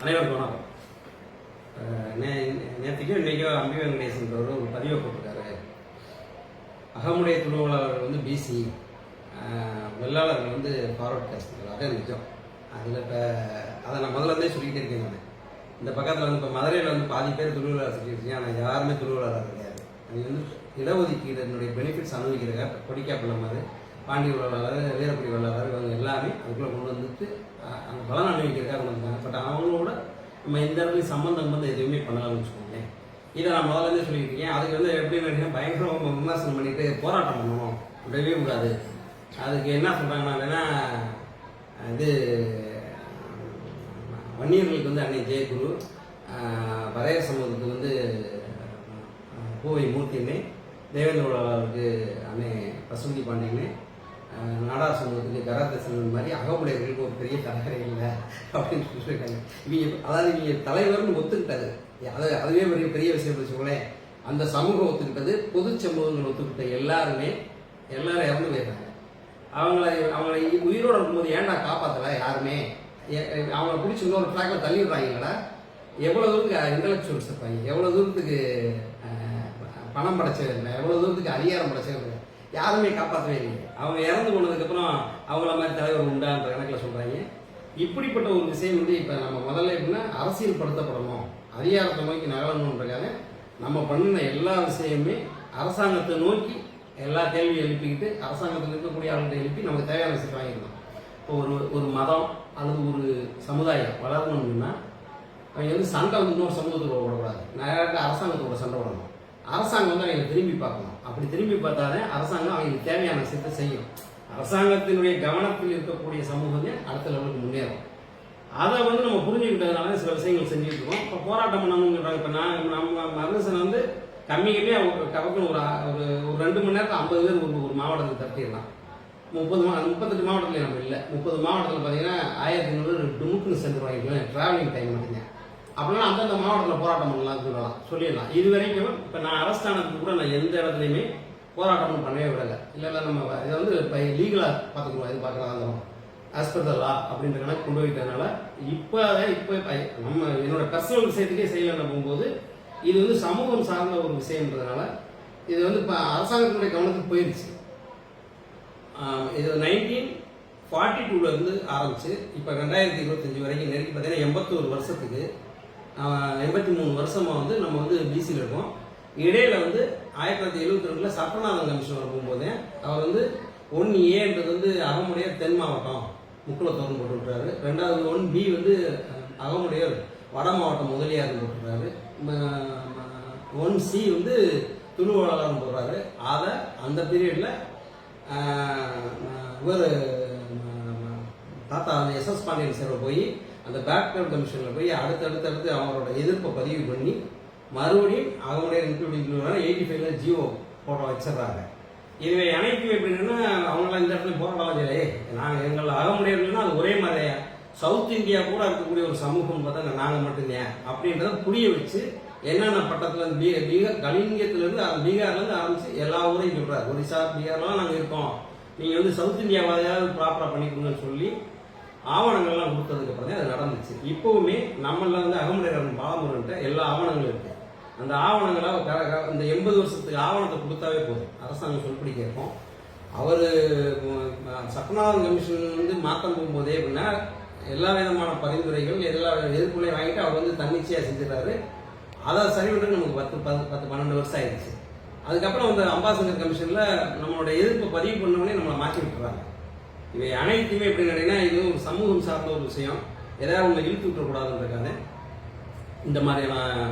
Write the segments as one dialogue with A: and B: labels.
A: அனைவருக்கும் வணக்கம் நே- நேற்றுக்கோ இன்றைக்கோ அம்பி வெங்கடேசன்றவர் ஒரு பதிவை போட்டிருக்காரு. அகமுடைய திருவிழாளர்கள் வந்து பிசி வெள்ளாளர்கள் வந்து ஃபார்வர்ட் காஸ்ட் அதே நிஜம். அதில் இப்போ அதை நான் முதல்ல இருந்தே சொல்லிக்கிட்டே இருக்கேன் நான். இந்த பக்கத்தில் வந்து இப்போ மதுரையில் வந்து பாதி பேர் திருவிழா சொல்லியிருக்கீங்க ஆனால் யாருமே திருவிழாளர் கிடையாது. அது வந்து இடஒதுக்கீடுனுடைய பெனிஃபிட்ஸ் அனுபவிக்கிறதுக்காக கொடிக்காப்பிள்ள மாதிரி பாண்டி வெள்ளாளர் வீரப்படி வெள்ளாளர் இவங்க எல்லாமே அதுக்குள்ளே கொண்டு வந்துட்டு அந்த பலன் அனுபவிக்கிறதுக்காக கொண்டு வந்தாங்க பட் அவங்களோட நம்ம எந்த இடத்துலையும் சம்மந்தம் வந்து எதுவுமே பண்ணலாம்னு வச்சுக்கோங்களேன். இதை நான் முதல்ல இருந்தே சொல்லியிருக்கேன் அதுக்கு வந்து எப்படி நினைக்கிறேன் பயங்கரமாக விமர்சனம் பண்ணிட்டு போராட்டம் பண்ணணும் விடவே கூடாது. அதுக்கு என்ன சொல்கிறாங்கன்னா இது வன்னியர்களுக்கு வந்து அன்னை ஜெயகுரு பரைய சமூகத்துக்கு வந்து பூவை மூர்த்தின்னு தேவேந்திர உலகாவுக்கு அன்னை பசுமதி பாண்டியன்னு நாடார் சமூகத்துக்கு கராதசன் மாதிரி அகமுடையர்களுக்கு ஒரு பெரிய தலைவரே இல்லை அப்படின்னு சொல்லியிருக்காங்க. இவங்க அதாவது இவங்க தலைவர்னு ஒத்துக்கிட்டாரு. அது அதுவே பெரிய பெரிய விஷயம் வச்சுக்கோங்களேன் அந்த சமூகம் ஒத்துக்கிட்டது பொது சமூகங்கள் ஒத்துக்கிட்ட எல்லாருமே எல்லாரும் இறந்து போயிடுறாங்க. அவங்கள அவங்களை உயிரோட இருக்கும்போது ஏன்டா காப்பாற்றலை யாருமே? அவங்கள பிடிச்சி இன்னொரு ட்ராக்ல தள்ளிடுறாங்களா எவ்வளோ தூரத்துக்கு இன்டலெக்சுவல்ஸ் இருப்பாங்க? எவ்வளோ தூரத்துக்கு பணம் படைச்சவங்க எவ்வளோ தூரத்துக்கு அதிகாரம் படைச்சவங்க? யாருமே காப்பாற்றவே இல்லை அவங்க இறந்து போனதுக்கப்புறம் அவங்கள மாதிரி தலைவர் உண்டான்ற கணக்கில் சொல்கிறாங்க இப்படிப்பட்ட ஒரு விஷயம் வந்து இப்போ நம்ம முதல்ல எப்படின்னா அரசியல் படுத்தப்படணும் அதிகாரத்தை நோக்கி நகரணுன்றக்காக நம்ம பண்ணின எல்லா விஷயமுமே அரசாங்கத்தை நோக்கி எல்லா கேள்வியும் எழுப்பிக்கிட்டு அரசாங்கத்தில் இருக்கக்கூடிய ஆளுங்களை எழுப்பி நமக்கு தேவையான விஷயத்தை வாங்கிடணும். இப்போ ஒரு ஒரு மதம் அல்லது ஒரு சமுதாயம் வளரணும்னா அவங்க வந்து சண்டை வந்து இன்னொரு சமூகத்தோட விடக்கூடாது நிறைய அரசாங்கத்தோட சண்டை விடணும் அரசாங்கம் வந்து அவங்க திரும்பி பார்க்கணும். அப்படி திரும்பி பார்த்தாலே அரசாங்கம் அவங்களுக்கு தேவையான விஷயத்தை செய்யும். அரசாங்கத்தினுடைய கவனத்தில் இருக்கக்கூடிய சமூகமே அடுத்த லெவலுக்கு முன்னேறும். அதை வந்து நம்ம புரிஞ்சுக்கிட்டதுனால சில விஷயங்கள் செஞ்சுட்டு இருக்கோம். இப்போ போராட்டம் பண்ணணுங்கிறாங்க. இப்போ நான் நம்ம மருதசன் வந்து கம்மி கம்மியாக கவக்கம் ஒரு ஒரு ஒரு ரெண்டு மணி நேரத்தில் ஐம்பது பேர் ஒரு ஒரு மாவட்டத்துக்கு தட்டிடலாம் முப்பது மா முப்பத்தெட்டு மாவட்டத்தில் நம்ம இல்லை. முப்பது மாவட்டத்தில் பார்த்தீங்கன்னா ஆயிரத்தி ஐநூறு டுமுக்குன்னு சென்று வாங்கிக்கலாம் ட்ராவலிங் டைம் மட்டும்தான். அப்படின்னா அந்தந்த மாவட்டத்தில் போராட்டம் பண்ணலாம் சொல்லலாம். சொல்லிடலாம். இது வரைக்கும் இப்போ நான் அரசாங்கத்துக்கு கூட நான் எந்த இடத்துலையுமே போராட்டம் பண்ணவே விடலை. இல்லை இல்லை நம்ம இதை வந்து இப்போ லீகலாக பார்த்துக்கலாம் இது பார்க்கலாம் இருந்தோம் ஆஸ் பர் த லா அப்படின்ற கணக்கு கொண்டு போயிட்டதுனால இப்போ இப்போ நம்ம என்னோட பர்சனல் விஷயத்துக்கே செய்யலைன்னு போகும்போது இது வந்து சமூகம் சார்ந்த ஒரு விஷயம்ன்றதுனால இது வந்து இப்போ அரசாங்கத்தினுடைய கவனத்துக்கு போயிருச்சு. இது நைன்டீன் ஃபார்ட்டி டூலேருந்து ஆரம்பிச்சு இப்போ ரெண்டாயிரத்தி இருபத்தஞ்சி வரைக்கும் நெருக்கி பார்த்தீங்கன்னா எண்பத்தோரு வருஷத்துக்கு எண்பத்தி மூணு வருஷமாக வந்து நம்ம வந்து பிசியில் இருக்கோம். இடையில வந்து ஆயிரத்தி தொள்ளாயிரத்தி எழுபத்தி ரெண்டில் சட்டநாதன் கமிஷனர் போகும்போதே அவர் வந்து ஒன் ஏன்றது வந்து அகமுடையார் தென் மாவட்டம் முக்குளத்தோர்னு போட்டு விட்டுறாரு ரெண்டாவது ஒன் பி வந்து அஹ், அகமுடையார் வட மாவட்டம் முதலியார் போட்டுறாரு ஒன் சி வந்து திருவாளர்னு போடுறாரு. அதை அந்த பீரியடில் இவர் தாத்தா எஸ்எஸ் பாண்டியன் சார் போய் அந்த பேக்வர்ட் கமிஷனில் போய் அடுத்தடுத்து அடுத்து அவரோட எதிர்ப்பை பதிவு பண்ணி மறுபடியும் அவங்களுடைய இன்க்ளூடிங் எயிட்டி ஃபைவ்ல ஜியோ போட்டோ வச்சிடுறாங்க. இதுவே அனைத்தும் எப்படின்னா அவங்களாம் இந்த இடத்துல போராடலாம் இல்லையே. நாங்கள் எங்கள் அகமுடையவர்கள்னா அது ஒரே மாதிரியா? சவுத் இந்தியா கூட இருக்கக்கூடிய ஒரு சமூகம் பார்த்தா நாங்கள் மட்டும்தான் அப்படின்றத புரிய வச்சு என்னென்ன பட்டத்தில் இருந்து பீ பீகார் கலிங்கத்திலேருந்து பீகார்லேருந்து ஆரம்பிச்சு எல்லா ஊரையும் சொல்கிறார் ஒரிசா பீகார்லாம் நாங்கள் இருக்கோம். நீங்கள் வந்து சவுத் இந்தியாவாதையாவது ப்ராப்பராக பண்ணிக்கணும்னு சொல்லி ஆவணங்கள்லாம் கொடுத்ததுக்கு அப்புறம் தான் அது நடந்துச்சு. இப்போவுமே நம்மள வந்து அகமுடையரன் பாலமுருன்ட்ட எல்லா ஆவணங்களும் இருக்கு. அந்த ஆவணங்களாக க- இந்த எண்பது வருஷத்துக்கு ஆவணத்தை கொடுத்தாவே போதும். அரசாங்கம் சொல்படி கேட்கும். அவர் சத்யநாதன் கமிஷன் வந்து மாற்றம் போகும்போதே அப்படின்னா எல்லா விதமான பரிந்துரைகள் எல்லா எதிர்ப்புலையும் வாங்கிட்டு அவர் வந்து தன்னிச்சையாக செஞ்சிடறாரு. அதை சரி பண்ணுறது நமக்கு பத்து பத்து பத்து பன்னெண்டு வருஷம் ஆயிடுச்சு. அதுக்கப்புறம் அந்த அம்பாசங்கர் கமிஷனில் நம்மளோட எதிர்ப்பை பதிவு பண்ணவொடனே நம்மளை மாற்றி விட்டுறாங்க. இவை அனைத்துமே எப்படி நினைனா இது ஒரு சமூகம் சார்ந்த ஒரு விஷயம். எதாவது உங்களை இழுத்து விட்டுறக்கூடாதுன்றக்காக இந்த மாதிரியான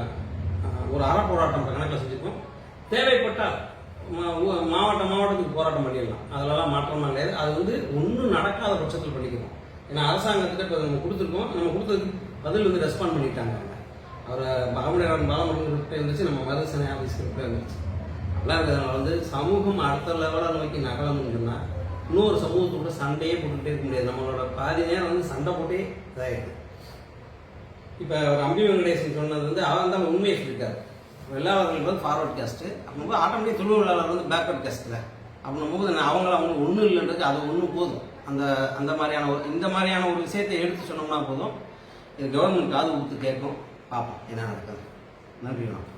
A: ஒரு அறப்போராட்டம் கணக்கில் செஞ்சுருக்கோம். தேவைப்பட்டால் மா- மாவட்ட மாவட்டத்துக்கு போராட்டம் பண்ணிடலாம். அதிலலாம் மாற்றமாக கிடையாது. அது வந்து ஒன்றும் நடக்காத பட்சத்தில் பண்ணிக்கிறோம். ஏன்னா அரசாங்கத்திட்ட இப்போ நம்ம கொடுத்துருக்கோம். நம்ம கொடுத்ததுக்கு பதில் வந்து ரெஸ்பாண்ட் பண்ணிட்டாங்க அவர் மகமுடையாளன் பாலமுருகன் இருந்துச்சு நம்ம மருதசனை ஆஃபீஸ் இருந்துச்சு நல்லா இருக்கிறதுனால வந்து சமூகம் அடுத்த லெவலில் நோக்கி நகலணும்னு சொன்னால் இன்னொரு சமூகத்தோட சண்டையே போட்டுக்கிட்டே இருக்க முடியாது. நம்மளோட பாதி நேரம் வந்து சண்டை போட்டே இதாகிடுது இப்போ ஒரு அம்பி வெங்கடேசன் சொன்னது வந்து அவன் தான் உண்மையை சொல்லியிருக்காரு. வெள்ளாளர்கள் வந்து ஃபார்வர்ட் காஸ்ட்டு அப்போ ஆட்டோமேட்டிக் தொழிலாளர் வந்து பேக்வர்ட் காஸ்ட்டில் அப்படின்னும் போது நான் அவங்கள அவங்களுக்கு ஒன்றும் இல்லைன்றது அது ஒன்றும் போதும். அந்த அந்த மாதிரியான ஒரு இந்த மாதிரியான ஒரு விஷயத்தை எடுத்து சொன்னோம்னா போதும். இது கவர்மெண்ட் காது கொடுத்து கேட்கும். பார்ப்போம் என்ன நடக்குது. நன்றி வணக்கம்.